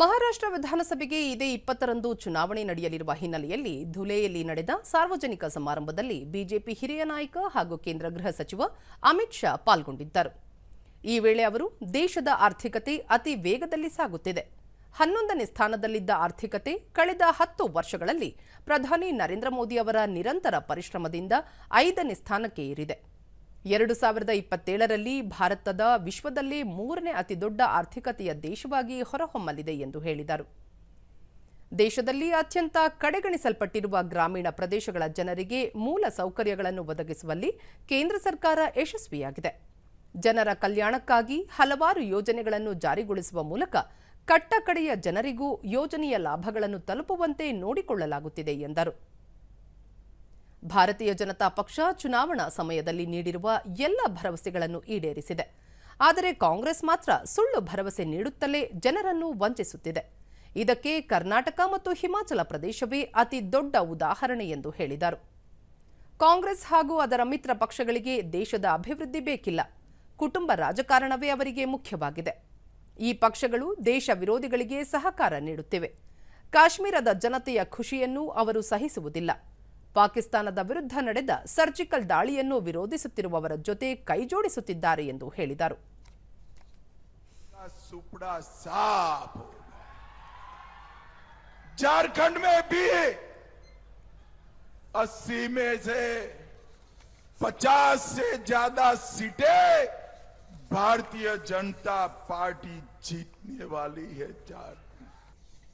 ಮಹಾರಾಷ್ಟ್ರ ವಿಧಾನಸಭೆಗೆ ಇದೇ ಇಪ್ಪತ್ತರಂದು ಚುನಾವಣೆ ನಡೆಯಲಿರುವ ಹಿನ್ನೆಲೆಯಲ್ಲಿ ಧುಲೆಯಲ್ಲಿ ನಡೆದ ಸಾರ್ವಜನಿಕ ಸಮಾರಂಭದಲ್ಲಿ ಬಿಜೆಪಿ ಹಿರಿಯ ನಾಯಕ ಹಾಗೂ ಕೇಂದ್ರ ಗೃಹ ಸಚಿವ ಅಮಿತ್ ಶಾ ಪಾಲ್ಗೊಂಡಿದ್ದರು. ಈ ವೇಳೆ ಅವರು ದೇಶದ ಆರ್ಥಿಕತೆ ಅತಿ ವೇಗದಲ್ಲಿ ಸಾಗುತ್ತಿದೆ. ಹನ್ನೊಂದನೇ ಸ್ಥಾನದಲ್ಲಿದ್ದ ಆರ್ಥಿಕತೆ ಕಳೆದ ಹತ್ತು ವರ್ಷಗಳಲ್ಲಿ ಪ್ರಧಾನಿ ನರೇಂದ್ರ ಮೋದಿ ಅವರ ನಿರಂತರ ಪರಿಶ್ರಮದಿಂದ ಐದನೇ ಸ್ಥಾನಕ್ಕೆ ಏರಿದೆ. ಎರಡು ಸಾವಿರದ ಇಪ್ಪತ್ತೇಳರಲ್ಲಿ ಭಾರತದ ವಿಶ್ವದಲ್ಲೇ ಮೂರನೇ ಅತಿದೊಡ್ಡ ಆರ್ಥಿಕತೆಯ ದೇಶವಾಗಿ ಹೊರಹೊಮ್ಮಲಿದೆ ಎಂದು ಹೇಳಿದರು. ದೇಶದಲ್ಲಿ ಅತ್ಯಂತ ಕಡೆಗಣಿಸಲ್ಪಟ್ಟಿರುವ ಗ್ರಾಮೀಣ ಪ್ರದೇಶಗಳ ಜನರಿಗೆ ಮೂಲ ಸೌಕರ್ಯಗಳನ್ನು ಒದಗಿಸುವಲ್ಲಿ ಕೇಂದ್ರ ಸರ್ಕಾರ ಯಶಸ್ವಿಯಾಗಿದೆ. ಜನರ ಕಲ್ಯಾಣಕ್ಕಾಗಿ ಹಲವಾರು ಯೋಜನೆಗಳನ್ನು ಜಾರಿಗೊಳಿಸುವ ಮೂಲಕ ಕಟ್ಟಕಡೆಯ ಜನರಿಗೂ ಯೋಜನೆಯ ಲಾಭಗಳನ್ನು ತಲುಪುವಂತೆ ನೋಡಿಕೊಳ್ಳಲಾಗುತ್ತಿದೆ ಎಂದರು. ಭಾರತೀಯ ಜನತಾ ಪಕ್ಷ ಚುನಾವಣಾ ಸಮಯದಲ್ಲಿ ನೀಡಿರುವ ಎಲ್ಲ ಭರವಸೆಗಳನ್ನು ಈಡೇರಿಸಿದೆ. ಆದರೆ ಕಾಂಗ್ರೆಸ್ ಮಾತ್ರ ಸುಳ್ಳು ಭರವಸೆ ನೀಡುತ್ತಲೇ ಜನರನ್ನು ವಂಚಿಸುತ್ತಿದೆ. ಇದಕ್ಕೆ ಕರ್ನಾಟಕ ಮತ್ತು ಹಿಮಾಚಲ ಪ್ರದೇಶವೇ ಅತಿ ದೊಡ್ಡ ಉದಾಹರಣೆ ಎಂದು ಹೇಳಿದರು. ಕಾಂಗ್ರೆಸ್ ಹಾಗೂ ಅದರ ಮಿತ್ರ ಪಕ್ಷಗಳಿಗೆ ದೇಶದ ಅಭಿವೃದ್ಧಿ ಬೇಕಿಲ್ಲ. ಕುಟುಂಬ ರಾಜಕಾರಣವೇ ಅವರಿಗೆ ಮುಖ್ಯವಾಗಿದೆ. ಈ ಪಕ್ಷಗಳು ದೇಶ ವಿರೋಧಿಗಳಿಗೆ ಸಹಕಾರ ನೀಡುತ್ತಿವೆ. ಕಾಶ್ಮೀರದ ಜನತೆಯ ಖುಷಿಯನ್ನು ಅವರು ಸಹಿಸುವುದಿಲ್ಲ. ಪಾಕಿಸ್ತಾನದ ವಿರುದ್ಧ ನಡೆದ ಸರ್ಜಿಕಲ್ ದಾಳಿಯನ್ನು ವಿರೋಧಿಸುತ್ತಿರುವವರ ಜೊತೆ ಕೈಜೋಡಿಸುತ್ತಿದ್ದಾರೆ ಎಂದು ಹೇಳಿದರು का सुपड़ा साफ हो गया झारखंड में भी 80 में से 50 से ज्यादा सीटें भारतीय जनता पार्टी जीतने वाली है झारखंड